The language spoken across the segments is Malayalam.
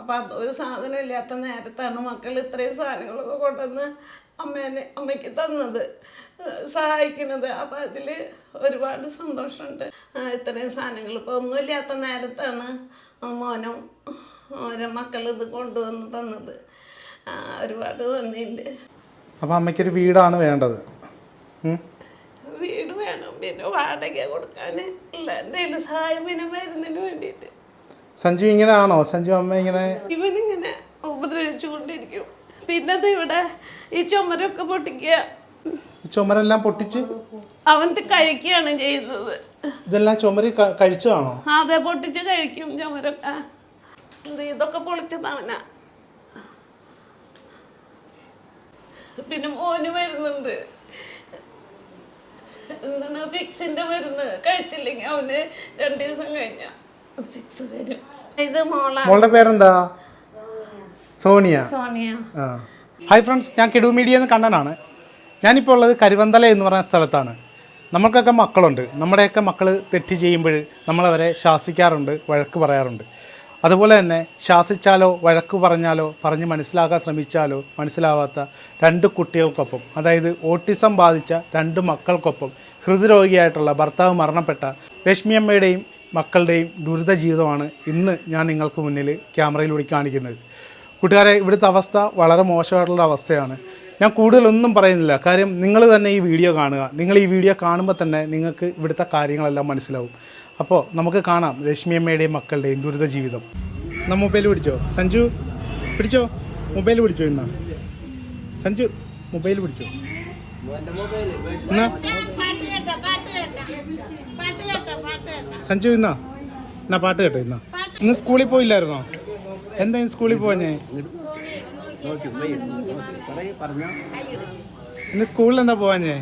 അപ്പം അതൊരു സാധനം ഇല്ലാത്ത നേരത്താണ് മക്കൾ ഇത്രയും സാധനങ്ങളൊക്കെ കൊണ്ടുവന്ന് അമ്മേനെ അമ്മയ്ക്ക് തന്നത് സഹായിക്കുന്നത്. അപ്പം അതിൽ ഒരുപാട് സന്തോഷമുണ്ട്. ഇത്രയും സാധനങ്ങൾ ഇപ്പോൾ ഒന്നുമില്ലാത്ത നേരത്താണ് മോനും ഓരോ മക്കൾ ഇത് കൊണ്ടുവന്ന് തന്നത്. ഒരുപാട് നന്ദിയുണ്ട്. അപ്പൊ അമ്മയ്ക്കൊരു വീടാണ് വേണ്ടത്. വീട് വേണം. പിന്നെ വാടക കൊടുക്കാൻ ഇല്ല. എന്തെങ്കിലും സഹായം പിന്നെ മരുന്നിന് വേണ്ടിയിട്ട്. സഞ്ജു ഇങ്ങനെ ആണോ സഞ്ജു അമ്മ ഇങ്ങനെ ഇവനിങ്ങനെ ഉപദ്രവിച്ചുകൊണ്ടിരിക്കും. പിന്നെ ഇവിടെ ഈ ചുമരൊക്കെ പൊട്ടിക്കുക. ചുമരെല്ലാം പൊട്ടിച്ച് അവൻ കഴിക്കുകയാണ് ചെയ്യുന്നത്. ഇതെല്ലാം ചുമര് കഴിച്ചതാണോ? അതെ പൊട്ടിച്ച് കഴിക്കും ചുമരൊക്കെ ഇത് ഇതൊക്കെ പൊളിച്ചതവനാ പിന്നെ മോന് വരുന്നുണ്ട് എന്താണ് ഫിക്സിന്റെ മരുന്ന്? കഴിച്ചില്ലെങ്കിൽ അവന് രണ്ടു ദിവസം കഴിഞ്ഞ ഫിക്സ് വരും. ഇത് മോളുടെ പേരെന്താ? സോണിയ. സോണിയ. ആ. ഹായ് ഫ്രണ്ട്സ് ഞാൻ കിടു മീഡിയ എന്ന് കണ്ണനാണ്. ഞാനിപ്പോൾ ഉള്ളത് കരുവന്തല എന്ന് പറയുന്ന സ്ഥലത്താണ്. നമ്മൾക്കൊക്കെ മക്കളുണ്ട്. നമ്മുടെയൊക്കെ മക്കൾ തെറ്റ് ചെയ്യുമ്പോൾ നമ്മളവരെ ശാസിക്കാറുണ്ട് വഴക്ക് പറയാറുണ്ട്. അതുപോലെ തന്നെ ശാസിച്ചാലോ വഴക്ക് പറഞ്ഞാലോ പറഞ്ഞ് മനസ്സിലാക്കാൻ ശ്രമിച്ചാലോ മനസ്സിലാവാത്ത രണ്ട് കുട്ടികൾക്കൊപ്പം അതായത് ഓട്ടിസം ബാധിച്ച രണ്ട് മക്കൾക്കൊപ്പം ഹൃദ്രോഗിയായിട്ടുള്ള ഭർത്താവ് മരണപ്പെട്ട രശ്മിയമ്മയുടെയും മക്കളുടെയും ദുരിത ജീവിതമാണ് ഇന്ന് ഞാൻ നിങ്ങൾക്ക് മുന്നിൽ ക്യാമറയിലൂടെ കാണിക്കുന്നത്. കൂട്ടുകാരെ ഇവിടുത്തെ അവസ്ഥ വളരെ മോശമായിട്ടുള്ള അവസ്ഥയാണ്. ഞാൻ കൂടുതലൊന്നും പറയുന്നില്ല. കാര്യം നിങ്ങൾ തന്നെ ഈ വീഡിയോ കാണുക. നിങ്ങൾ ഈ വീഡിയോ കാണുമ്പോൾ തന്നെ നിങ്ങൾക്ക് ഇവിടുത്തെ കാര്യങ്ങളെല്ലാം മനസ്സിലാവും. അപ്പോൾ നമുക്ക് കാണാം രശ്മിയമ്മയുടെയും മക്കളുടെയും ദുരിത ജീവിതം. എന്നാ മൊബൈൽ പിടിച്ചോ? സഞ്ജു പിടിച്ചോ? മൊബൈൽ പിടിച്ചോ ഇന്നാ? സഞ്ജു മൊബൈൽ പിടിച്ചോ? എന്നാ? സഞ്ജു ഇന്നാ? എന്നാ പാട്ട് കേട്ടോ ഇന്നാ. ഇന്ന് സ്കൂളിൽ പോയില്ലായിരുന്നോ? എന്താ ഇന്ന് സ്കൂളിൽ പോഞ്ഞേ ഇന്ന് സ്കൂളിൽ എന്താ പോവാഞ്ഞേ?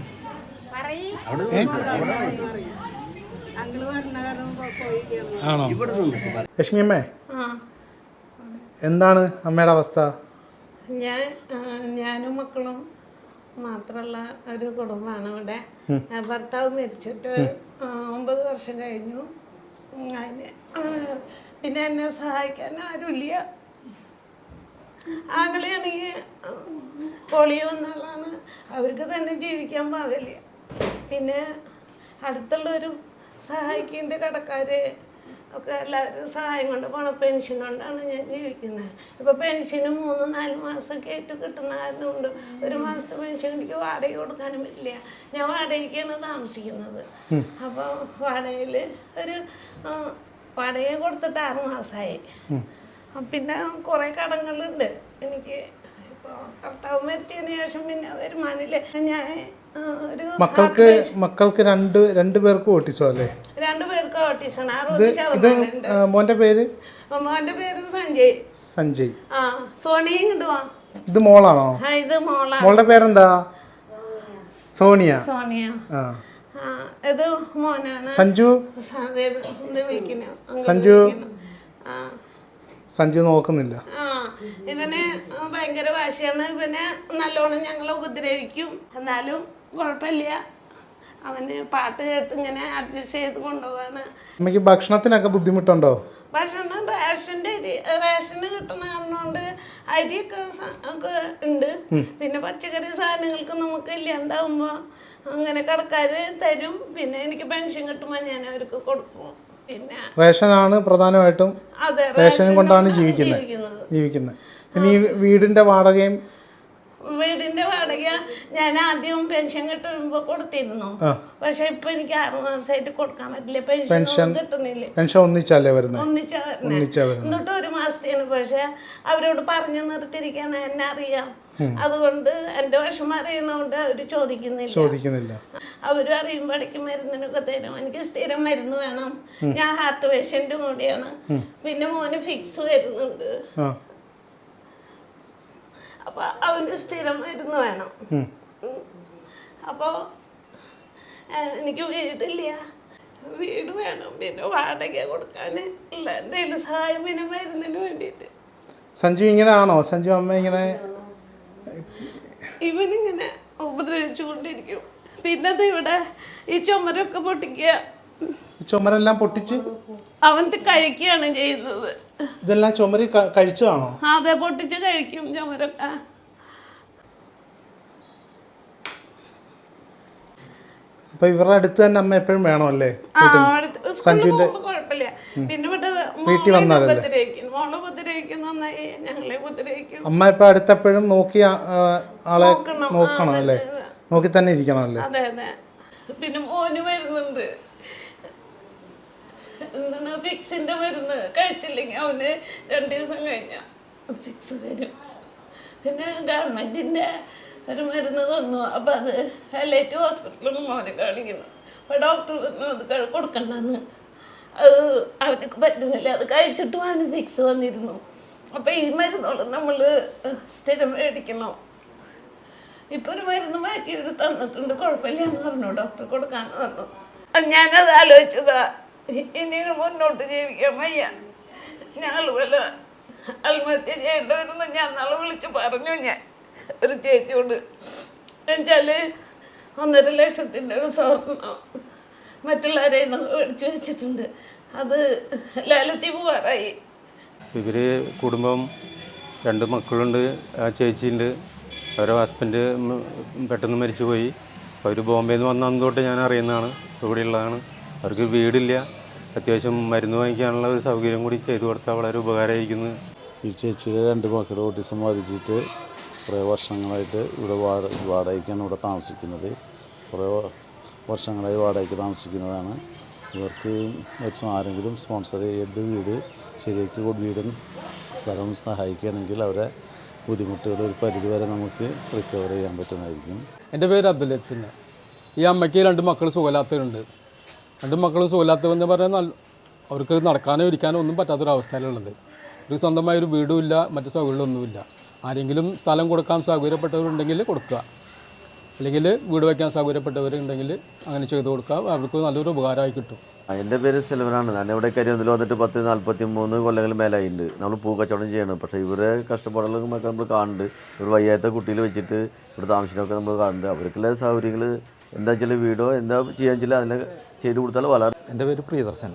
ആണോ? ലക്ഷ്മി അമ്മേ? എന്താണ് അമ്മയുടെ അവസ്ഥ? ഞാൻ ഞാനും മക്കളും മാത്രമുള്ള ഒരു കുടുംബമാണ് ഇവിടെ. ഭർത്താവ് മരിച്ചിട്ട് ഒമ്പത് വർഷം കഴിഞ്ഞു. അതിന് പിന്നെ എന്നെ സഹായിക്കാൻ ആരുമില്ല ആങ്ങളെയാണെങ്കിൽ പോളിയോ വന്ന അവർക്ക് തന്നെ ജീവിക്കാൻ പാകില്ല പിന്നെ അടുത്തുള്ളവരും സഹായിക്കേണ്ട കടക്കാര് ഒക്കെ എല്ലാവരും സഹായം കൊണ്ട് പോണ. പെൻഷൻ കൊണ്ടാണ് ഞാൻ ജീവിക്കുന്നത്. ഇപ്പോൾ പെൻഷനും മൂന്ന് നാല് മാസമൊക്കെ ആയിട്ട് കിട്ടുന്ന കാരണം കൊണ്ട് ഒരു മാസത്തെ പെൻഷൻ എനിക്ക് വാടക കൊടുക്കാനും പറ്റില്ല. ഞാൻ വാടകയ്ക്കാണ് താമസിക്കുന്നത്. അപ്പോൾ വാടകയിൽ ഒരു വാടക കൊടുത്തിട്ട് ആറ് മാസമായി പിന്നെ കുറേ കടങ്ങളുണ്ട്. എനിക്ക് ഇപ്പോൾ കർത്താവ് മരിച്ചതിന് ശേഷം പിന്നെ വരുമാനില്ല ഞാൻ മക്കൾക്ക് മക്കൾക്ക് രണ്ട് രണ്ട് പേർക്കും ഓട്ടിസോ അല്ലേ? രണ്ടു പേർക്ക് ഓട്ടീസാണ്. ഇത് മോന്റെ പേര്? മോന്റെ പേര് സഞ്ജയ്. സഞ്ജയ്. ആ സോണിയും ഇത് മോളാണോ? ഇത് മോളാണ്. മോളുടെ പേരെന്താ? സോണിയ. സോണിയ. ആ. ആ ഇത് മോനാണ്. സഞ്ജു? സഞ്ജു. സഞ്ജു നോക്കുന്നില്ല. ഇവന് ഭയങ്കര വാശിയാണ്. ഇവനെ നല്ലോണം ഞങ്ങളെ ഉപദ്രവിക്കും. എന്നാലും കുഴപ്പമില്ല. അവന് പാട്ട് കേട്ട് ഇങ്ങനെ അഡ്ജസ്റ്റ് ചെയ്ത് കൊണ്ടുപോവാണ്. അമ്മയ്ക്ക് ഭക്ഷണത്തിനൊക്കെ ബുദ്ധിമുട്ടുണ്ടോ? ഭക്ഷണം റേഷന്റെ അരി റേഷന് കിട്ടുന്ന കാരണോണ്ട് അരിയൊക്കെ സ- ഒക്കെ ഉണ്ട്. പിന്നെ പച്ചക്കറി സാധനങ്ങൾക്ക് നമുക്ക് ഇല്ലാണ്ടാവുമ്പോ അങ്ങനെ കടക്കാര് തരും. പിന്നെ എനിക്ക് പെൻഷൻ കിട്ടുമ്പോ ഞാൻ അവർക്ക് കൊടുക്കും. പിന്നെ റേഷനാണ് പ്രധാനമായിട്ടും അതെ റേഷൻ കൊണ്ടാണ് ജീവിക്കുന്നത്. ജീവിക്കുന്നത്. ഇനി ഈ വീടിന്റെ വാടകയും വീടിന്റെ വാടക ഞാൻ ആദ്യം പെൻഷൻ കിട്ടുമ്പോ കൊടുത്തിരുന്നു. പക്ഷെ ഇപ്പൊ എനിക്ക് ആറു മാസമായിട്ട് കൊടുക്കാൻ പറ്റില്ല. പെൻഷൻ കിട്ടുന്നില്ല. പെൻഷൻ ഒന്നിച്ചല്ലേ വരുന്നത് ഒന്നിച്ചാ വരുന്നത് എന്നിട്ട് ഒരു മാസത്തേന് പക്ഷെ അവരോട് പറഞ്ഞു നിർത്തിയിരിക്കാൻ എന്നെ അറിയാം. അതുകൊണ്ട് എന്റെ വിഷമം അറിയുന്നതുകൊണ്ട് അവർ ചോദിക്കുന്നില്ല. ചോദിക്കുന്നില്ല. അവരും അറിയുമ്പോഴേക്കും മരുന്നിനൊക്കെ തരും. എനിക്ക് സ്ഥിരം മരുന്ന് വേണം. ഞാൻ ഹാർട്ട് പേഷ്യന്റും കൂടിയാണ്. പിന്നെ മോന് ഫിക്സ് വരുന്നുണ്ട്. ആ അപ്പൊ അവന് സ്ഥിരം ഇരുന്ന് വേണം. ഉം. ഉം. അപ്പോ എനിക്ക് വീടില്ല വീട് വേണം. പിന്നെ വാടക കൊടുക്കാൻ ഇല്ല. എന്തെങ്കിലും സഹായം പിന്നെ മരുന്നിന് വേണ്ടിയിട്ട്. സഞ്ജു ഇങ്ങനെയാണോ? സഞ്ജു അമ്മ ഇങ്ങനെ ഇവനിങ്ങനെ ഉപദ്രവിച്ചുകൊണ്ടിരിക്കും. പിന്നെ അത് ഇവിടെ ഈ ചുമരൊക്കെ പൊട്ടിക്കുക. ചുമരെല്ലാം പൊട്ടിച്ച് അവൻ കഴിക്കുകയാണ് ചെയ്യുന്നത്. ഇതെല്ലാം ചുമരി കഴിച്ചതാണോ? അതെ പൊട്ടിച്ച് കഴിക്കും ചുമരൊക്കെ അപ്പൊ ഇവരുടെ അടുത്ത് തന്നെ അമ്മ എപ്പോഴും വേണമല്ലേ? അല്ലേ ഇവിടെ വീട്ടിൽ വന്നാൽ വന്നാലല്ലേ? അമ്മ ഇപ്പൊ അടുത്തപ്പോഴും നോക്കി ആളെ നോക്കണം. അല്ലേ? നോക്കി തന്നെ ഇരിക്കണം അല്ലേ? പിന്നെ മോന് വരുന്നുണ്ട്. എന്താണ് ഫിക്സിന്റെ മരുന്ന് കഴിച്ചില്ലെങ്കിൽ അവന് രണ്ട് ദിവസം കഴിഞ്ഞ ഫിക്സ് വരും. പിന്നെ ഗവൺമെന്റിന്റെ ഒരു മരുന്ന് തന്നു. അപ്പൊ അത് എലൈറ്റ് ഹോസ്പിറ്റലിൽ മോനെ കാണിക്കുന്നു. അപ്പൊ ഡോക്ടർ പറഞ്ഞു അത് കൊടുക്കണ്ടെന്ന്. അത് അവനക്ക് പറ്റുന്നില്ല. അത് കഴിച്ചിട്ട് അവന് ഫിക്സ് വന്നിരുന്നു. അപ്പൊ ഈ മരുന്നോട് നമ്മൾ സ്ഥിരം മേടിക്കണം ഇപ്പൊ ഒരു മരുന്ന് മാറ്റി തന്നിട്ടുണ്ട്. കുഴപ്പമില്ല എന്ന് പറഞ്ഞു. ഡോക്ടർ കൊടുക്കാന്ന് പറഞ്ഞു. ഞാനത് ആലോചിച്ചതാ. ഇ- ഇനി മുന്നോട്ട് ജീവിക്കാൻ വയ്യ. ഞങ്ങൾ വല്ല ആത്മഹത്യ ചെയ്യേണ്ടി വരുന്ന ഞാൻ നാളെ വിളിച്ച് പറഞ്ഞു ഞാൻ. ഒരു ചേച്ചിയോട് എന്നുവെച്ചാൽ ഒന്നര ലക്ഷത്തിന്റെ ഒരു സ്വർണം മറ്റുള്ളവരെ മേടിച്ചു വെച്ചിട്ടുണ്ട്. അത് ലേലത്തിൽ പോവാറായി. ഇവർ കുടുംബം രണ്ട് മക്കളുണ്ട് ആ ചേച്ചിയുണ്ട്. അവരുടെ ഹസ്ബൻഡ് പെട്ടെന്ന് മരിച്ചുപോയി. അവർ ബോംബെയിൽ നിന്ന് വന്ന അന്ന് ഞാൻ അറിയുന്നതാണ്. ഇവിടെയുള്ളതാണ്. അവർക്ക് വീടില്ല. അത്യാവശ്യം മരുന്ന് വാങ്ങിക്കാനുള്ള ഒരു സൗകര്യം കൂടി ചെയ്തു കൊടുത്താൽ വളരെ ഉപകാരമായിരിക്കുന്നു. ഈ ചേച്ചിയുടെ രണ്ട് മക്കളുടെ ഓട്ടിസം ബാധിച്ചിട്ട് കുറേ വർഷങ്ങളായിട്ട് ഇവിടെ വാട വാടകയ്ക്കാണ് ഇവിടെ താമസിക്കുന്നത്. കുറേ വർഷങ്ങളായി വാടകയ്ക്ക് താമസിക്കുന്നതാണ്. ഇവർക്ക് ആരെങ്കിലും സ്പോൺസർ ചെയ്ത് വീട് ശരിയാക്കി കൊണ്ട് വീടും സ്ഥലവും സഹായിക്കുകയാണെങ്കിൽ അവരെ ബുദ്ധിമുട്ടുകൾ ഒരു പരിധി വരെ നമുക്ക് റിക്കവർ ചെയ്യാൻ പറ്റുന്നതായിരിക്കും. എന്റെ പേര് അബ്ദുൽ ലത്തീഫ് ഈ അമ്മയ്ക്ക് രണ്ട് മക്കൾ സുഖമില്ലാത്തവരുണ്ട്. രണ്ട് മക്കളും സുഖമില്ലാത്തവെന്ന് പറഞ്ഞാൽ നല്ല അവർക്ക് നടക്കാനോ ഇരിക്കാനോ ഒന്നും പറ്റാത്തൊരവസ്ഥയിലുള്ളത് ഒരു സ്വന്തമായ ഒരു വീടും ഇല്ല മറ്റു സൗകര്യങ്ങളൊന്നുമില്ല. ആരെങ്കിലും സ്ഥലം കൊടുക്കാൻ സൗകര്യപ്പെട്ടവരുണ്ടെങ്കിൽ കൊടുക്കുക. അല്ലെങ്കിൽ വീട് വയ്ക്കാൻ സൗകര്യപ്പെട്ടവരുണ്ടെങ്കിൽ അങ്ങനെ ചെയ്തു കൊടുക്കുക. അവർക്ക് നല്ലൊരു ഉപകാരമായി കിട്ടും. എന്റെ പേര് സെൽവനാണ് ഞാൻ ഇവിടെ കരിയതിൽ വന്നിട്ട് പത്ത് നാൽപ്പത്തി മൂന്ന് കൊല്ലങ്ങൾ മേലായിട്ടുണ്ട് നമ്മൾ പൂ കച്ചവടം ചെയ്യണം. പക്ഷേ ഇവരെ കഷ്ടപ്പാടുകളൊക്കെ നമ്മൾ കാണുന്നുണ്ട്. ഇവർ വയ്യാത്ത കുട്ടിയിൽ വെച്ചിട്ട് ഇവിടെ താമസിക്കുന്നൊക്കെ നമ്മൾ കാണുന്നുണ്ട്. അവർക്കുള്ള സൗകര്യങ്ങൾ എന്താ വെച്ചാൽ വീടോ എന്താ ചെയ്യാൻ വെച്ചാൽ അതിനെ ചെയ്ത് കൊടുത്താൽ വളരെ എന്റെ പേര് പ്രിയദർശൻ.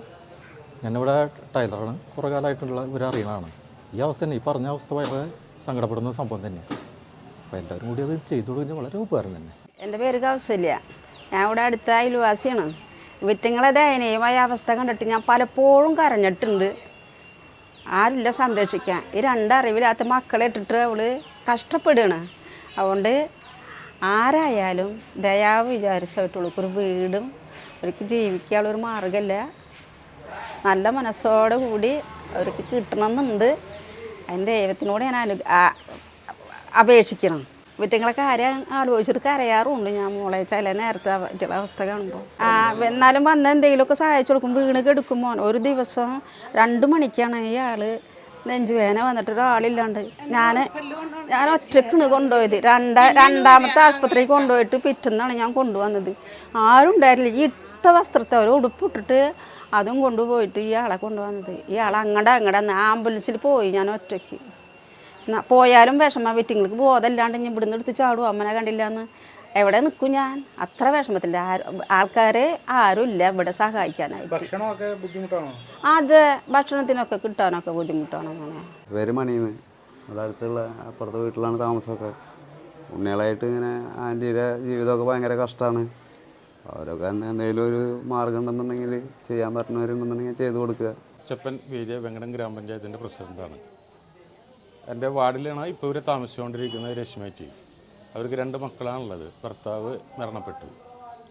ഞാനിവിടെ ടൈലറാണ്. കുറേ കാലമായിട്ടുള്ള ഒരു അറിയണതാണ് ഈ അവസ്ഥ തന്നെ. ഈ പറഞ്ഞ അവസ്ഥ വളരെ സങ്കടപ്പെടുന്ന സംഭവം തന്നെ. അപ്പോൾ എല്ലാവരും കൂടി അത് ചെയ്തു കൊടുക്കുന്നത് വളരെ ഉപകാരം തന്നെ. എന്റെ പേര് കൗസല്യ. ഞാൻ ഇവിടെ അടുത്ത അയൽവാസിയാണ്. വിറ്റങ്ങളെ ദയനീയമായ അവസ്ഥ കണ്ടിട്ട് ഞാൻ പലപ്പോഴും കരഞ്ഞിട്ടുണ്ട്. ആരുമില്ല സംരക്ഷിക്കാൻ. ഈ രണ്ടറിവില്ലാത്ത മക്കളെ ഇട്ടിട്ട് അവൾ കഷ്ടപ്പെടുകയാണ്. അതുകൊണ്ട് ആരായാലും ദയാവ് വിചാരിച്ചിട്ടുള്ളൂ ഒരു വീടും അവർക്ക് ജീവിക്കാനുള്ള ഒരു മാർഗമില്ല നല്ല മനസ്സോടെ കൂടി അവർക്ക് കിട്ടണമെന്നുണ്ട്. അതിന് ദൈവത്തിനോട് ഞാൻ അനു അപേക്ഷിക്കണം. വിറ്റങ്ങളെ കാര്യം ആലോചിച്ചിട്ട് കരയാറുണ്ട്. ഞാൻ മോളെ ചില നേരത്തെ അവറ്റുള്ള അവസ്ഥ കാണുമ്പോൾ ആ എന്നാലും വന്ന് എന്തെങ്കിലുമൊക്കെ സഹായിച്ചു കൊടുക്കും. വീണ് കെടുക്കുമ്പോൾ ഒരു ദിവസം രണ്ട് മണിക്കാണ് ഈ ഇയാൾ നെഞ്ചുവേന വന്നിട്ട് ഒരാളില്ലാണ്ട് ഞാൻ ഞാൻ ഒറ്റക്കാണ് കൊണ്ടുപോയത്. രണ്ടാ രണ്ടാമത്തെ ആസ്പത്രിയിൽ കൊണ്ടുപോയിട്ട് പിറ്റെന്നാണ് ഞാൻ കൊണ്ടുവന്നത്. ആരും ഉണ്ടായിരുന്നില്ല. ഈ ഇട്ട വസ്ത്രത്തെ ഒരു ഉടുപ്പിട്ടിട്ട് അതും കൊണ്ടുപോയിട്ട് ഇയാളെ കൊണ്ടുവന്നത്. ഇയാൾ അങ്ങടെ അങ്ങടെ ആംബുലൻസിൽ പോയി ഞാൻ ഒറ്റയ്ക്ക്. പോയാലും വിഷമ വെറ്റിങ്ങൾക്ക് ബോധമില്ലാണ്ട് ഇനി ഇവിടുന്ന് എടുത്ത് ചാടും അമ്മനെ കണ്ടില്ല എന്ന്. എവിടെ നിൽക്കും ഞാൻ? അത്ര വിഷമത്തില്ല ആൾക്കാർ ആരും ഇല്ല ഇവിടെ സഹായിക്കാനായിട്ട്. അതെ ബുദ്ധിമുട്ടാണോ? അത് ഭക്ഷണത്തിനൊക്കെ കിട്ടാനൊക്കെ ബുദ്ധിമുട്ടാണ് മോനെ. പേര് മണിന്ന്. ഇവിടെ അടുത്തുള്ള അപ്പുറത്തെ വീട്ടിലാണ് താമസമൊക്കെ. ഉണ്ണികളായിട്ട് ഇങ്ങനെ ആന്റിയുടെ ജീവിതമൊക്കെ ഭയങ്കര കഷ്ടമാണ്. അവരൊക്കെ എന്തെങ്കിലും ഒരു മാർഗം ഉണ്ടെന്നുണ്ടെങ്കിൽ ചെയ്യാൻ പറ്റുന്നവരുണ്ടെന്നുണ്ടെങ്കിൽ ചെയ്തു കൊടുക്കുക. ചെപ്പൻ വിജയ വെങ്കടം ഗ്രാമപഞ്ചായത്തിന്റെ പ്രസിഡന്റാണ് എന്റെ വാർഡിലാണ് ഇപ്പോൾ ഇവർ താമസിച്ചുകൊണ്ടിരിക്കുന്നത് രശ്മേച്ചി അവർക്ക് രണ്ട് മക്കളാണുള്ളത്. ഭർത്താവ് മരണപ്പെട്ടു.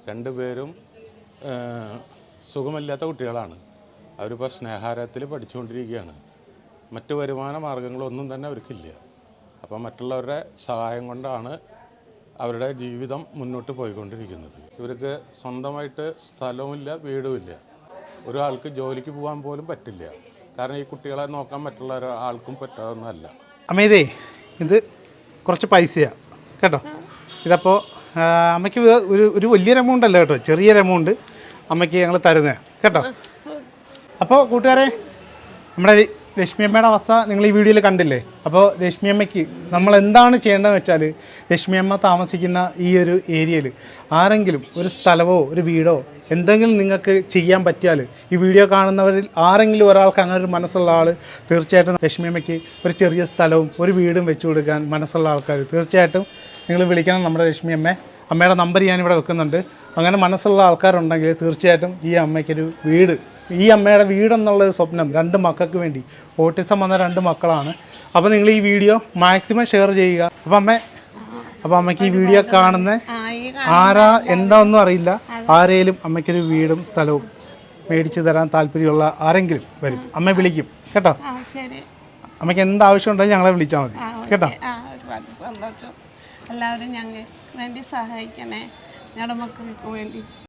രണ്ടുപേരും സുഖമില്ലാത്ത കുട്ടികളാണ്. അവരിപ്പോൾ സ്നേഹാരത്തിൽ പഠിച്ചുകൊണ്ടിരിക്കുകയാണ്. മറ്റ് വരുമാന മാർഗങ്ങളൊന്നും തന്നെ അവർക്കില്ല. അപ്പം മറ്റുള്ളവരുടെ സഹായം കൊണ്ടാണ് അവരുടെ ജീവിതം മുന്നോട്ട് പോയിക്കൊണ്ടിരിക്കുന്നത്. ഇവർക്ക് സ്വന്തമായിട്ട് സ്ഥലവുമില്ല വീടുമില്ല. ഒരാൾക്ക് ജോലിക്ക് പോകാൻ പോലും പറ്റില്ല. കാരണം ഈ കുട്ടികളെ നോക്കാൻ മറ്റുള്ള ആൾക്കും പറ്റാവുന്നതല്ല അമേദേ ഇത് കുറച്ച് പൈസയാണ് കേട്ടോ. ഇതപ്പോൾ അമ്മയ്ക്ക് ഒരു ഒരു വലിയൊരു എമൗണ്ട് അല്ല കേട്ടോ. ചെറിയൊരു എമൗണ്ട് അമ്മയ്ക്ക് ഞങ്ങൾ തരുന്നത്. കേട്ടോ? അപ്പോൾ കൂട്ടുകാരെ നമ്മുടെ രശ്മി അമ്മയുടെ അവസ്ഥ നിങ്ങൾ ഈ വീഡിയോയിൽ കണ്ടില്ലേ? അപ്പോൾ രശ്മി അമ്മയ്ക്ക് നമ്മൾ എന്താണ് ചെയ്യേണ്ടതെന്ന് വെച്ചാൽ രശ്മി അമ്മ താമസിക്കുന്ന ഈ ഒരു ഏരിയയിൽ ആരെങ്കിലും ഒരു സ്ഥലമോ ഒരു വീടോ എന്തെങ്കിലും നിങ്ങൾക്ക് ചെയ്യാൻ പറ്റിയാൽ ഈ വീഡിയോ കാണുന്നവരിൽ ആരെങ്കിലും ഒരാൾക്ക് അങ്ങനെ ഒരു മനസ്സുള്ള ആൾ തീർച്ചയായിട്ടും രശ്മി അമ്മയ്ക്ക് ഒരു ചെറിയ സ്ഥലവും ഒരു വീടും വെച്ചു കൊടുക്കാൻ മനസ്സുള്ള ആൾക്കാർ തീർച്ചയായിട്ടും നിങ്ങൾ വിളിക്കണം നമ്മുടെ രശ്മി അമ്മ. അമ്മയുടെ നമ്പർ ഞാനിവിടെ വെക്കുന്നുണ്ട്. അങ്ങനെ മനസ്സുള്ള ആൾക്കാരുണ്ടെങ്കിൽ തീർച്ചയായിട്ടും ഈ അമ്മയ്ക്കൊരു വീട്. ഈ അമ്മയുടെ വീടെന്നുള്ള സ്വപ്നം രണ്ട് മക്കൾക്ക് വേണ്ടി. ഓട്ടിസം വന്ന രണ്ട് മക്കളാണ്. അപ്പോൾ നിങ്ങൾ ഈ വീഡിയോ മാക്സിമം ഷെയർ ചെയ്യുക. അപ്പോൾ അമ്മ അപ്പോൾ അമ്മയ്ക്ക് ഈ വീഡിയോ കാണുന്ന ആരാ എന്താണെന്നും അറിയില്ല. ആരേലും അമ്മയ്ക്കൊരു വീടും സ്ഥലവും മേടിച്ച് തരാൻ താല്പര്യമുള്ള ആരെങ്കിലും വരും. അമ്മ വിളിക്കും കേട്ടോ? അമ്മയ്ക്ക് എന്താവശ്യം ഉണ്ടെങ്കിൽ ഞങ്ങളെ വിളിച്ചാൽ മതി കേട്ടോ? സന്തോഷം. എല്ലാവരും ഞങ്ങൾ വേണ്ടി സഹായിക്കണേ. ഞങ്ങളുടെ മക്കൾക്ക് വേണ്ടി.